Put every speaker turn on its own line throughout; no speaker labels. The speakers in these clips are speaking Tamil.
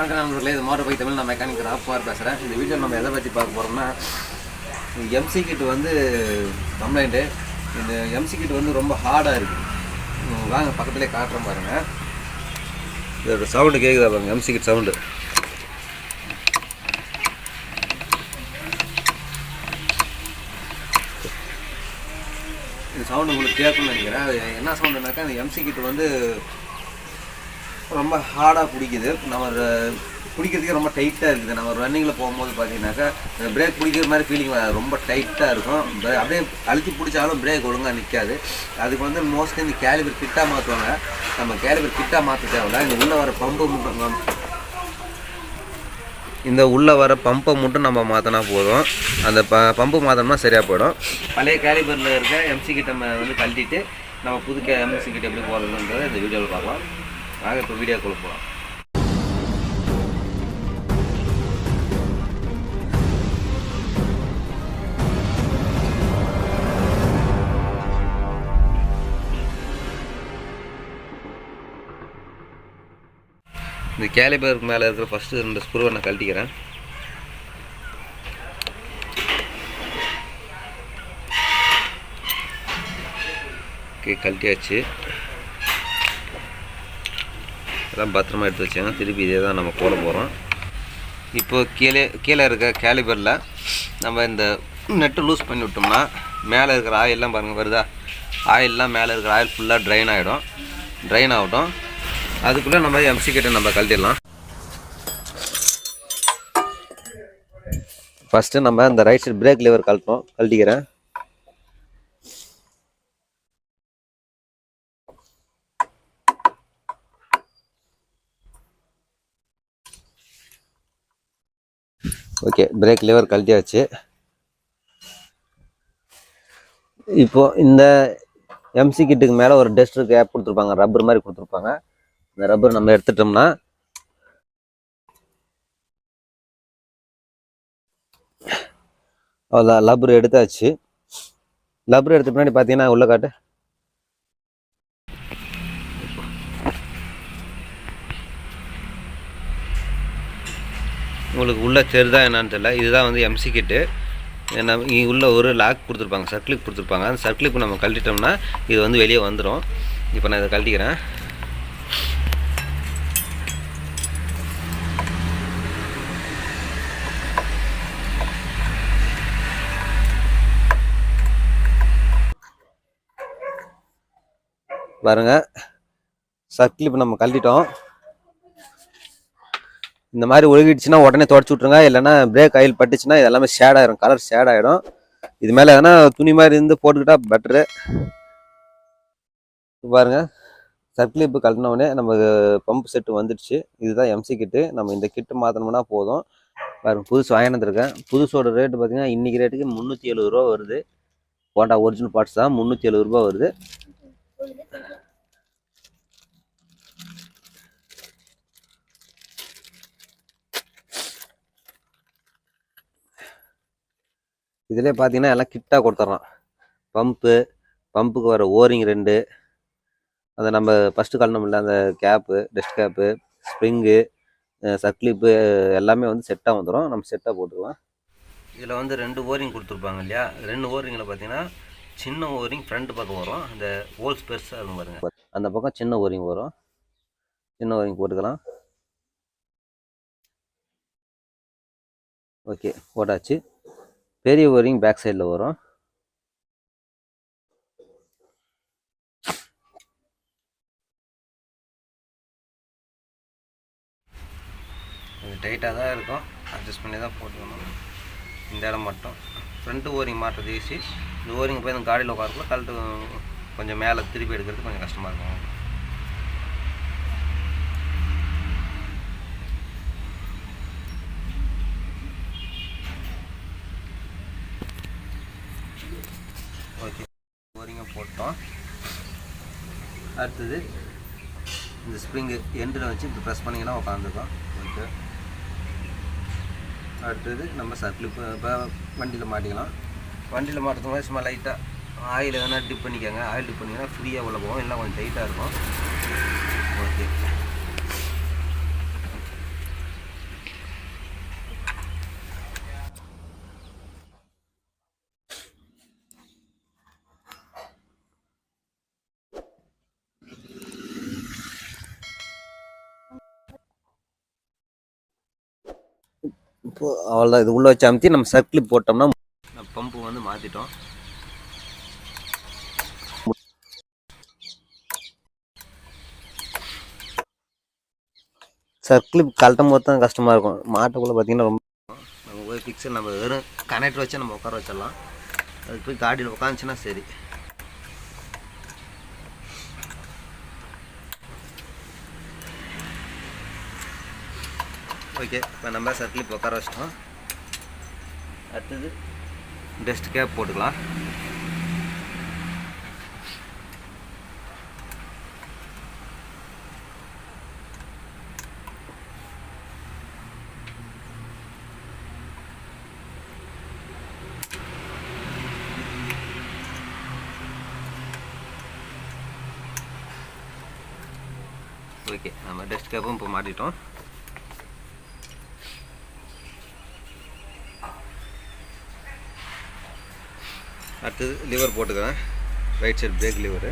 வணக்கம் நண்பர்களே இது மோட்டர் பை தமிழ் நான் மெக்கானிக் ராப்பார் பேசுகிறேன் இந்த வீடியோ நம்ம எதை பற்றி பார்க்க போகிறோம்னா எம்சி கிட் வந்து கம்ப்ளைண்ட்டு இந்த எம்சி கிட் வந்து ரொம்ப ஹார்டாக இருக்குது வாங்க பக்கத்துலேயே காட்டுறேன் பாருங்கள் இதோட சவுண்டு கேட்குதா பாருங்க எம்சி கிட் சவுண்டு இந்த சவுண்டு உங்களுக்கு கேட்கணும்னு நினைக்கிறேன். என்ன சவுண்டுனாக்கா இந்த எம்சி கிட் வந்து ரொம்ப ஹார்டாக பிடிக்குது நம்ம பிடிக்கிறதுக்கே ரொம்ப டைட்டாக இருக்குது. நம்ம ரன்னிங்கில் போகும்போது பார்த்தீங்கன்னாக்கா பிரேக் பிடிக்கிற மாதிரி ஃபீலிங் ரொம்ப டைட்டாக இருக்கும். அப்படியே அழுத்தி பிடிச்சாலும் பிரேக் ஒழுங்காக நிற்காது அதுக்கு வந்து மோஸ்ட்லி இந்த கேலிபர் கிட்டாக மாற்றுவாங்க நம்ம கேலிபர் கிட்டாக மாற்ற தேவையில்ல. இந்த உள்ளே வர பம்பு மட்டும் இந்த உள்ளே வர பம்பை மட்டும் நம்ம மாற்றினா போதும். அந்த ப பம்பு மாற்றினோம்னா சரியாக போயிடும். பழைய கேலிபரில் இருக்க எம்சி கிட்ட நம்ம வந்து கழட்டிட்டு நம்ம புது கே எம்சி கிட்ட எப்படி போகிறதுன்றதை இந்த வீடியோவில் பார்க்கலாம். நாங்க இப்போ வீடியோ போகலாம் இந்த கேலிபருக்கு மேலே இருக்கிற ஃபஸ்ட்டு ரெண்டு ஸ்க்ரூவை நான் கழட்டிக்கிறேன். ஓகே கழட்டியாச்சு. எல்லாம் பத்திரமா எடுத்து வச்சாங்க திருப்பி இதே தான் நம்ம போட போகிறோம் இப்போது கீழே கீழே இருக்க கேலிபரில் நம்ம இந்த நெட்டு லூஸ் பண்ணி விட்டோம்னா மேலே இருக்கிற ஆயிலெலாம் பாருங்கள் வருதா? ஆயிலெலாம் மேலே இருக்கிற ஆயில் ஃபுல்லாக ட்ரைன் ஆகிடும் ட்ரைன் ஆகட்டும். அதுக்குள்ளே நம்ம எம்சி கிட்ட நம்ம கழட்டிடலாம். ஃபஸ்ட்டு நம்ம இந்த ரைட் சைடு பிரேக் லிவர் கழட்டோம் கழட்டிக்கிறேன். ஓகே பிரேக் லிவர் கழட்டியாச்சு. இப்போது இந்த எம்சி கிட்டுக்கு மேலே ஒரு டஸ்டர் கேப் கொடுத்துருப்பாங்க ரப்பர் மாதிரி கொடுத்துருப்பாங்க. இந்த ரப்பர் நம்ம எடுத்துட்டோம்னா அவ்வளோ லப்பர் எடுத்தாச்சு. லப்பர் எடுத்த பின்னாடி பார்த்தீங்கன்னா உள்ள காட்டு. உங்களுக்கு உள்ளே தெரிதா என்னான்னு தெரியல. இதுதான் வந்து எம்சி கிட்டு நம்ம இங்கே உள்ள ஒரு லாக் கொடுத்துருப்பாங்க சர்க்கிளிப் கொடுத்துருப்பாங்க. அந்த சர்க்கிளிப் நம்ம கழட்டிட்டோம்னா இது வந்து வெளியே வந்துடும் இப்போ நான் இதை கழட்டிக்கிறேன். பாருங்க. சர்க்கிளிப் நம்ம கழட்டிட்டோம். இந்த மாதிரி ஒழுகிடுச்சுன்னா உடனே தொடச்சி விட்ருங்க இல்லைன்னா பிரேக் ஆயில் பட்டுச்சுன்னா இது எல்லாமே ஷேட் ஆயிரும். கலர் ஷேட் ஆகிடும் இது மேலே எதனா துணி மாதிரி இருந்து போட்டுக்கிட்டா பெட்ரு பாருங்க. சர்க்கிளிப்பு கழட்டின நம்ம பம்ப் செட்டு வந்துடுச்சு. இதுதான் எம்சி கிட்டு நம்ம இந்த கிட்டு மாற்றணும்னா போதும். பாருங்க புதுசு வாங்கினதுருக்கேன் புதுசோட ரேட்டு பார்த்தீங்கன்னா இன்னைக்கு ரேட்டுக்கு முந்நூற்றி எழுபது ரூபா வருது. ஹோண்டா ஒரிஜினல் பார்ட்ஸ் தான் முந்நூற்றி எழுபது ரூபா வருது. இதிலே பார்த்தீங்கன்னா எல்லாம் கிட்டாக கொடுத்துட்றோம் பம்பு பம்புக்கு வர ஓரிங் ரெண்டு. அதை நம்ம ஃபஸ்ட்டு கலந்தோம்ல அந்த cap dust cap spring circlip எல்லாமே வந்து செட்டாக வந்துடும் நம்ம செட்டாக போட்டுக்கலாம். இதில் வந்து ரெண்டு ஓரிங் கொடுத்துருப்பாங்க இல்லையா? ரெண்டு ஓரிங்கில் பார்த்தீங்கன்னா சின்ன ஓரிங் ஃப்ரண்ட் பக்கம் வரும். அந்த ஹோல்ஸ் பெருசாக இருக்கும் பாருங்க. அந்த பக்கம் சின்ன ஓரிங் வரும். சின்ன ஓரிங் போட்டுக்கலாம். ஓகே போட்டாச்சு. பெரிய ஓரிங் பேக் சைடில் வரும். கொஞ்சம் டைட்டாக தான் இருக்கும். அட்ஜஸ்ட் பண்ணி தான் போட்டுக்கணும். இந்த இடம் மட்டும். ஃப்ரண்ட்டு ஓரிங் மாட்டுறது ஈஸி இந்த ஓரிங் போய் இந்த காடியில் உட்காரக்குள்ள கழட்டு கொஞ்சம் மேலே திருப்பி எடுக்கிறது கொஞ்சம் கஷ்டமாக இருக்கும் ஓகே ஸ்ப்ரிங்கை போட்டோம். அடுத்தது இந்த ஸ்ப்ரிங்கு எண்டில் வச்சு இப்படி ப்ரெஸ் பண்ணிங்கன்னா உட்காந்துக்கும். ஓகே. அடுத்தது நம்ம சர்க்கிள் இப்போ வண்டியில் மாட்டிக்கலாம். வண்டியில் மாட்டுறது மாதிரி சும்மா லைட்டாக ஆயில் எதனா டிப் பண்ணிக்கோங்க. ஆயில் டிப் பண்ணிங்கன்னா ஃப்ரீயாக உள்ள போகும். எல்லாம் கொஞ்சம் டைட்டாக இருக்கும். ஓகே. இப்போ அவ்வளோதான் இது உள்ளே வச்சு அமுத்தி நம்ம சர்க்கிள் போட்டோம்னா பம்பு வந்து மாற்றிட்டோம் சர்க்கிள் கழட்டும் போது தான் கஷ்டமாக இருக்கும். மாட்டுக்குள்ளே பார்த்தீங்கன்னா ரொம்ப நம்ம போய் பிக்சர் நம்ம வெறும் கனெக்டர் வச்சு நம்ம உட்கார வச்சிடலாம். அதுக்கு போய் காடியில் உட்காந்துச்சுன்னா சரி. ஓகே இப்போ நம்ம சர்க்கிள் இப்போ உட்கார வச்சிட்டோம். அடுத்தது டஸ்ட் கேப் போட்டுக்கலாம். ஓகே நம்ம டஸ்ட் கேப்பும் இப்போ மாட்டிட்டோம். அடுத்தது லிவர் போட்டுக்கிறேன். Right side brake lever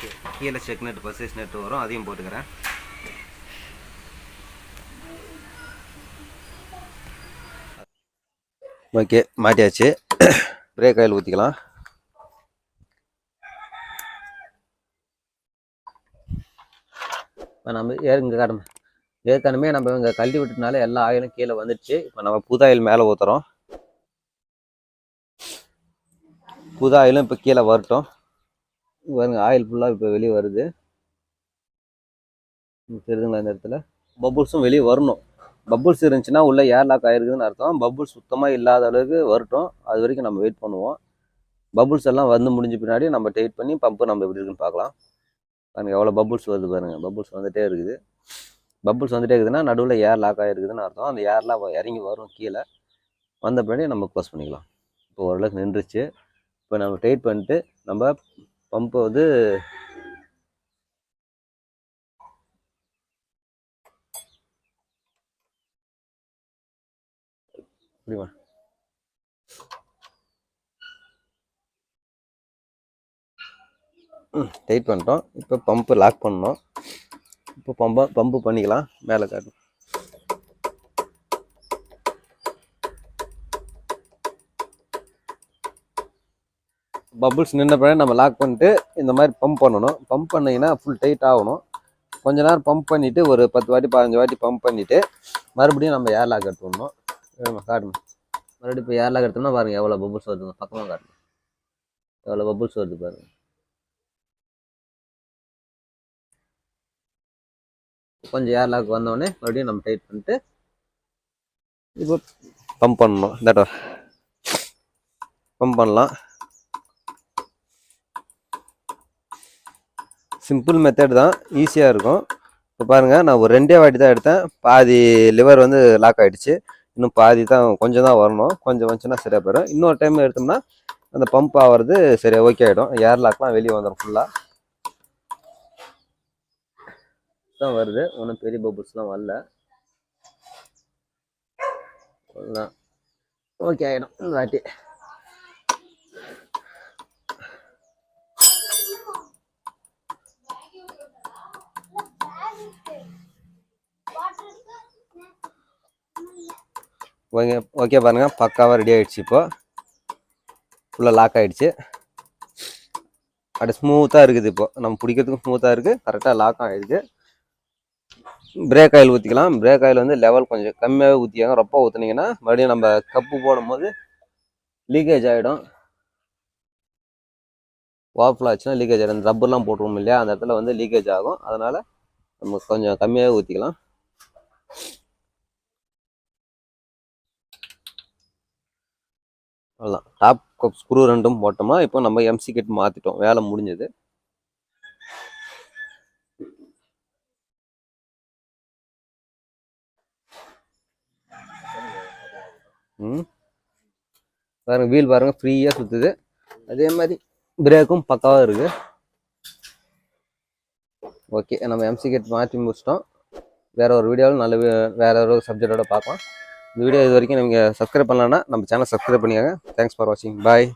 okay கீழே செக் நெட் பர்சேஸ் நெட் வரும். அதையும் போட்டுக்கிறேன். ஓகே மாட்டியாச்சு. பிரேக் ஆயில் ஊற்றிக்கலாம் இப்போ நம்ம ஏங்க கடமை ஏற்கனவே நம்ம இங்கே கல்வி விட்டதுனால எல்லா ஆயிலும் கீழே வந்துடுச்சு. இப்போ நம்ம புது ஆயில் மேலே ஊற்றுறோம் புது ஆயிலும் இப்போ கீழே வரட்டும். பாருங்க ஆயில் ஃபுல்லாக இப்போ வெளியே வருது. உங்களுக்கு தெரியுதுங்களா இந்த இடத்துல? பபுள்ஸும் வெளியே வரணும். பபுள்ஸ் இருந்துச்சுன்னா உள்ளே ஏர் லாக் ஆயிருக்குதுன்னு அர்த்தம். பபுள்ஸ் சுத்தமாக இல்லாத அளவுக்கு வரட்டும். அது வரைக்கும் நம்ம வெயிட் பண்ணுவோம். பபுள்ஸ் எல்லாம் வந்து முடிஞ்ச பின்னாடி நம்ம டைட் பண்ணி பம்பு நம்ம எப்படி இருக்குன்னு பார்க்கலாம். பாருங்கள் எவ்வளோ பபுள்ஸ் வருது பாருங்கள் பபுள்ஸ் வந்துட்டே இருக்குது. பபுள்ஸ் வந்துட்டே இருக்குதுன்னா நடுவில் ஏர் லாக் ஆகிருக்குதுன்னு அர்த்தம். அந்த ஏர்லாம் இறங்கி வரும் கீழே. வந்த பின்னாடி நம்ம க்ளோஸ் பண்ணிக்கலாம். இப்போ ஓரளவுக்கு நின்றுச்சு. இப்போ நம்ம டைட் பண்ணிட்டு நம்ம பம்பு வந்து இப்படிமா டைட் பண்ணிட்டோம். இப்போ பம்பு லாக் பண்ணோம் இப்போ பம்பை பம்பு பண்ணிக்கலாம். மேலே காட்டும் பபுள்ஸ் நின்ன பிறகு நம்ம லாக் பண்ணிட்டு இந்த மாதிரி பம்ப் பண்ணணும். பம்ப் பண்ணிங்கன்னா ஃபுல் டைட் ஆகணும். கொஞ்ச நேரம் பம்ப் பண்ணிவிட்டு ஒரு பத்து வாட்டி பதினஞ்சு வாட்டி பம்ப் பண்ணிவிட்டு மறுபடியும் நம்ம ஏர் லாக் எடுத்துடணும். வேணுமா மறுபடியும் இப்போ ஏர் லாக் எடுத்தோம்னா பாருங்கள் எவ்வளோ பபுள்ஸ் வருது. பக்கமாக காட்டணும் எவ்வளோ பபுள்ஸ் வருது பாருங்கள் கொஞ்சம் ஏர் லாக் வந்தோடனே மறுபடியும் நம்ம டைட் பண்ணிட்டு இப்போ பம்ப் பண்ணணும். இந்த பம்ப் பண்ணலாம். சிம்பிள் மெத்தட் தான். ஈஸியாக இருக்கும். இப்போ பாருங்கள் நான் ஒரு ரெண்டே வாட்டி தான் எடுத்தேன். பாதி லிவர் வந்து லாக் ஆகிடுச்சு இன்னும் பாதி தான் கொஞ்சம் தான் வரணும். கொஞ்சம் வந்துச்சுன்னா சரியாக போயிடும். இன்னொரு டைம் எடுத்தோம்னா அந்த பம்ப் ஆகிறது சரியாக ஓகே ஆகிடும் ஏர் லாக்லாம் வெளியே வந்துடும் ஃபுல்லாக தான் வருது. ஒன்றும் பெரிய பபுள்ஸ்லாம் வரல. ஓகே ஆகிடும் இந்த வாட்டி. ஓகே ஓகே பாருங்க பக்காவாக ரெடி ஆகிடுச்சு இப்போது ஃபுல்லாக லாக் ஆகிடுச்சு அப்படியே ஸ்மூத்தாக இருக்குது இப்போ. நம்ம பிடிக்கிறதுக்கும் ஸ்மூத்தாக இருக்குது கரெக்டாக லாக் ஆகிடுது பிரேக் ஆயில் ஊற்றிக்கலாம் பிரேக் ஆயில் வந்து லெவல் கொஞ்சம் கம்மியாகவே ஊற்றிக்காங்க ரொம்ப ஊற்றுனீங்கன்னா மறுபடியும் நம்ம கப்பு போடும்போது லீக்கேஜ் ஆகிடும் ஓவர்ஃப்ளோ ஆச்சுன்னா லீக்கேஜ் ஆகிடும் ரப்பர்லாம் போட்டுருவோம் இல்லையா? அந்த இடத்துல வந்து லீக்கேஜ் ஆகும். அதனால் நம்ம கொஞ்சம் கம்மியாகவே ஊற்றிக்கலாம் அவ்வளோதான் டாப் கப் ஸ்க்ரூ ரெண்டும் போட்டோமா இப்போ நம்ம எம்சி கிட் மாற்றிட்டோம் வேலை முடிஞ்சது. ம். பாருங்க வீல் பாருங்க ஃப்ரீயாக சுற்றுது அதே மாதிரி பிரேக்கும் பக்காவாக இருக்குது ஓகே நம்ம எம்சி கேட் மாற்றி முடிச்சிட்டோம். வேற ஒரு வீடியோவில் நல்ல வி- வேற ஒரு சப்ஜெக்டோட பார்க்கலாம். இந்த வீடியோ இது வரைக்கும் நீங்கள் சப்ஸ்கிரைப் பண்ணலன்னா நம்ம சேனல் சப்ஸ்கிரைப் பண்ணிக்கோங்க. தேங்க்ஸ் ஃபார் வாட்சிங் பாய்